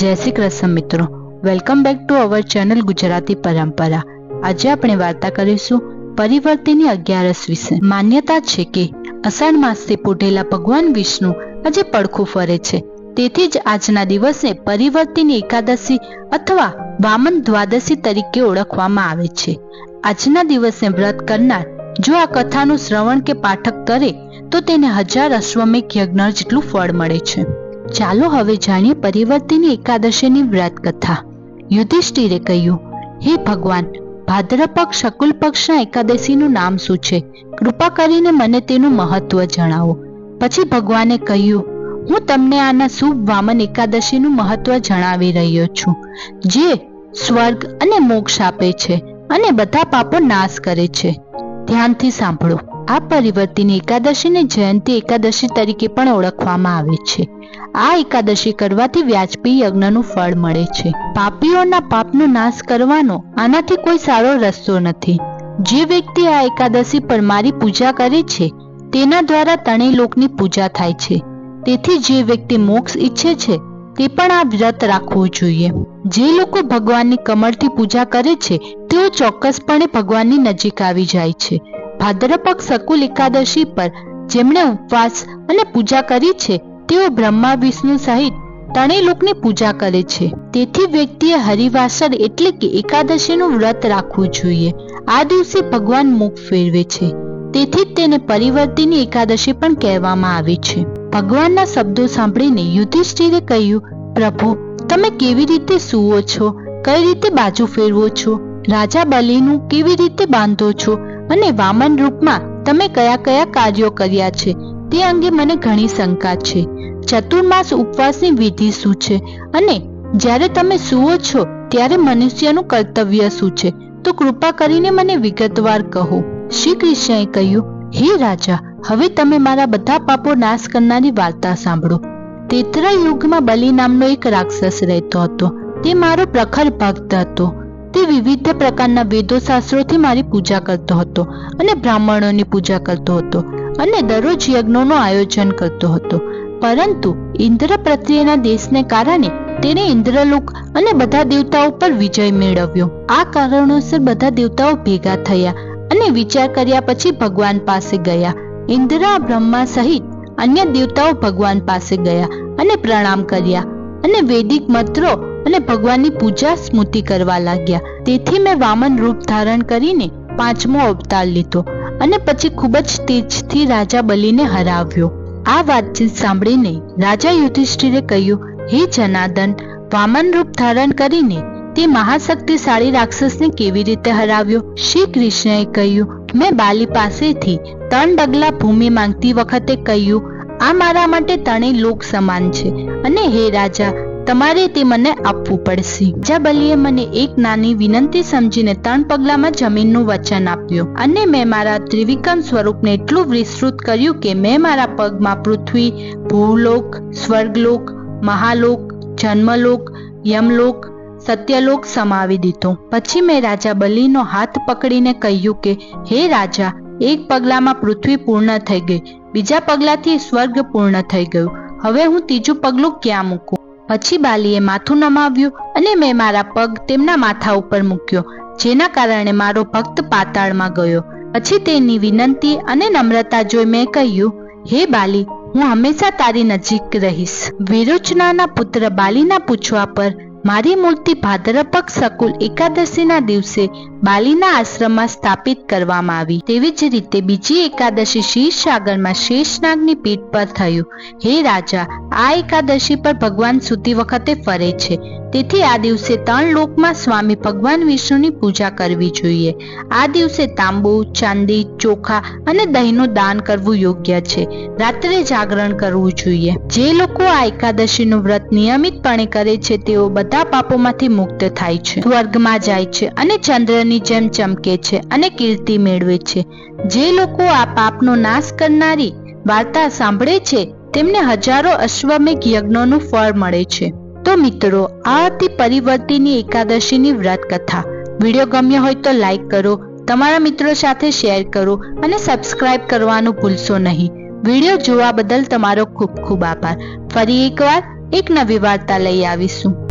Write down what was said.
જય શ્રી કૃષ્ણ મિત્રો. Welcome back to our channel Gujarati Parampara. આજે આપણે વાર્તા કરીશું પરિવર્તિની અગિયારસ વિશે. માન્યતા છે કે અષાઢ માસથી પૂઢેલા ભગવાન વિષ્ણુ આજે પડખું ફરે છે. તેથી જ આજના દિવસને પરિવર્તિની એકાદશી અથવા વામન દ્વાદશી તરીકે ઓળખવામાં આવે છે. આજના દિવસે વ્રત કરનાર જો આ કથાનું શ્રવણ કે પાઠક કરે તો તેને હજાર અશ્વમેઘ યજ્ઞ જેટલું ફળ મળે છે. ચાલો હવે જાણીએ પરિવર્તિની એકાદશીની વ્રત કથા યુધિષ્ઠિરે કહ્યું, હે ભગવાન ભાદ્રપક્ષ શકુલ પક્ષના એકાદશીનું નામ શું છે? કૃપા કરીને મને તેનું મહત્વ જણાવો. પછી ભગવાને કહ્યું, હું તમને આના શુભ વામન એકાદશીનું મહત્વ જણાવી રહ્યો છું, જે સ્વર્ગ અને મોક્ષ આપે છે અને બધા પાપો નાશ કરે છે. ધ્યાનથી સાંભળો. આ પરિવર્તિની એકાદશીને જયંતિ એકાદશી તરીકે પણ ઓળખવામાં આવે છે. આ એકાદશી કરવાથી વ્યાજપી યજ્ઞનું ફળ મળે છે. પાપીઓના પાપનો નાશ કરવાનો આનાથી કોઈ સારો રસ્તો નથી. જે વ્યક્તિ આ એકાદશી પર મારી પૂજા કરે છે, તેના દ્વારા ત્રણેય લોકની પૂજા થાય છે. તેથી જે વ્યક્તિ મોક્ષ ઈચ્છે છે, તે પણ આ વ્રત રાખવું જોઈએ. જે લોકો ભગવાનની કમળથી પૂજા કરે છે, તેઓ ચોક્કસપણે ભગવાનની નજીક આવી જાય છે. ભાદ્રપક્ષ શકુલ એકાદશી પર જેમણે ઉપવાસ અને પૂજા કરી છે, તેઓ બ્રહ્મા, વિષ્ણુ સહિત ત્રણેય લોકની પૂજા કરે છે. તેથી વ્યક્તિએ હરિવાસર એટલે કે એકાદશીનું વ્રત રાખવું જોઈએ. આ દિવસે ભગવાન મુખ ફેરવે છે. તેથી જ તેને પરિવર્તિની એકાદશી પણ કહેવામાં આવે છે. ભગવાનના શબ્દો સાંભળીને યુધિષ્ઠિરે કહ્યું, પ્રભુ, તમે કેવી રીતે સૂવો છો? કઈ રીતે બાજુ ફેરવો છો? રાજા બલિનું કેવી રીતે બાંધો છો? અને વામન રૂપમાં તમે કયા કયા કાર્યો કર્યા છે તે અંગે મને ઘણી શંકા છે. ચતુર્માસ ઉપવાસની વિધિ શું છે? અને જ્યારે તમે સુવો છો, ત્યારે મનુષ્યનું કર્તવ્ય શું છે? તો કૃપા કરીને મને વિગતવાર કહો. શ્રી કૃષ્ણએ કહ્યું, હે રાજા, હવે તમે મારા બધા પાપો નાશ કરનારી વાર્તા સાંભળો. તેતરા યુગમાં બલિ નામનો એક રાક્ષસ રહેતો હતો. તે મારો પ્રખર ભક્ત હતો. તે વિવિધ પ્રકારના વેદો શાસ્ત્રોથી મારી પૂજા કરતો હતો અને બ્રાહ્મણોની પૂજા કરતો હતો અને દરરોજ યજ્ઞોનું આયોજન કરતો હતો. પરંતુ ઇન્દ્ર પ્રત્યેના દેશને કારણે તેને ઇન્દ્રલોક અને બધા દેવતાઓ પર વિજય મેળવ્યો. આ કારણોસર બધા દેવતાઓ ભેગા થયા અને વિચાર કર્યા પછી ભગવાન પાસે ગયા. ઇન્દ્ર બ્રહ્મા સહિત અન્ય દેવતાઓ ભગવાન પાસે ગયા અને પ્રણામ કર્યા અને વૈદિક મંત્રો અને ભગવાનની પૂજા સ્મૃતિ કરવા લાગ્યા. તેથી મેં વામન રૂપ ધારણ કરીને પાંચમો અવતાર લીધો અને પછી ખૂબ જ તેજથી રાજા બલિને હરાવ્યો. આ વાતચીત સાંભળીને રાજા યુધિષ્ઠિરે કહ્યું, હે જનાર્દન, વામન રૂપ ધારણ કરીને તે મહાશક્તિશાળી રાક્ષસને કેવી રીતે હરાવ્યો? શ્રી કૃષ્ણએ કહ્યું, મેં બાલી પાસેથી ત્રણ ડગલા ભૂમિ માંગતી વખતે કહ્યું, આ મારા માટે ત્રણેય લોક સમાન છે. અને હે રાજા તમારે તે મને આપવું પડશે. રાજા મને એક નાની વિનંતી સમજીને ત્રણ પગલામાં જમીનનું વચન આપ્યું. અને મેં મારા ત્રિવિક્રમ સ્વરૂપને એટલું વિસ્તૃત કર્યું કે મેં મારા પગમાં પૃથ્વી, ભૂલોક, સ્વર્ગલોક, મહાલોક, જન્મલોક, યમલોક, સત્યલોક સમાવી દીધો. પછી મેં રાજા બલીનો હાથ પકડીને કહ્યું કે, હે રાજા, એક પગલામાં પૃથ્વી પૂર્ણ થઈ ગઈ. બીજા પગલાથી સ્વર્ગ પૂર્ણ થઈ ગયું. હવે હું ત્રીજું પગલું ક્યાં મૂકું? પછી બાલીએ માથું નમાવ્યું અને મેં મારા પગ તેમના માથા ઉપર મૂક્યો, જેના કારણે મારો ભક્ત પાતાળમાં ગયો. પછી તેની વિનંતી અને નમ્રતા જોઈ મેં કહ્યું, હે બાલી, હું હંમેશા તારી નજીક રહીશ. વિરોચનાના પુત્ર બાલીના પૂછવા પર મારી મૂર્તિ ભાદ્રપક્ષ શકુલ એકાદશીના દિવસે બાલીના આશ્રમમાં સ્થાપિત કરવામાં આવી. તેવી જ રીતે બીજી એકાદશી શીરસાગરમાં શેષનાગની પીઠ પર થયું. હે રાજા, આ એકાદશી પર ભગવાન સૂતી વખતે ફરે છે. તેથી આ દિવસે ત્રણ લોકમાં સ્વામી ભગવાન વિષ્ણુની પૂજા કરવી જોઈએ. આ દિવસે તાંબુ, ચાંદી, ચોખા અને દહીંનું દાન કરવું યોગ્ય છે. રાત્રે જાગરણ કરવું જોઈએ. જે લોકો આ એકાદશીનું વ્રત નિયમિતપણે કરે છે તેઓ બધા પાપોમાંથી મુક્ત થાય છે. સ્વર્ગમાં જાય છે અને ચંદ્રની જેમ ચમકે છે અને કીર્તિ મેળવે છે. જે લોકો આ પાપનો નાશ કરનારી વાર્તા સાંભળે છે, તેમને હજારો અશ્વમેઘ યજ્ઞોનું ફળ મળે છે. તો મિત્રો, આ હતી પરિવર્તિની એકાદશીની વ્રત કથા વીડિયો ગમ્યો હોય તો લાઈક કરો, તમારા મિત્રો સાથે શેર કરો અને સબસ્ક્રાઇબ કરવાનું ભૂલશો નહીં. વીડિયો જોવા બદલ તમારો ખૂબ ખૂબ આભાર. ફરી એકવાર એક નવી વાર્તા લઈ આવીશું.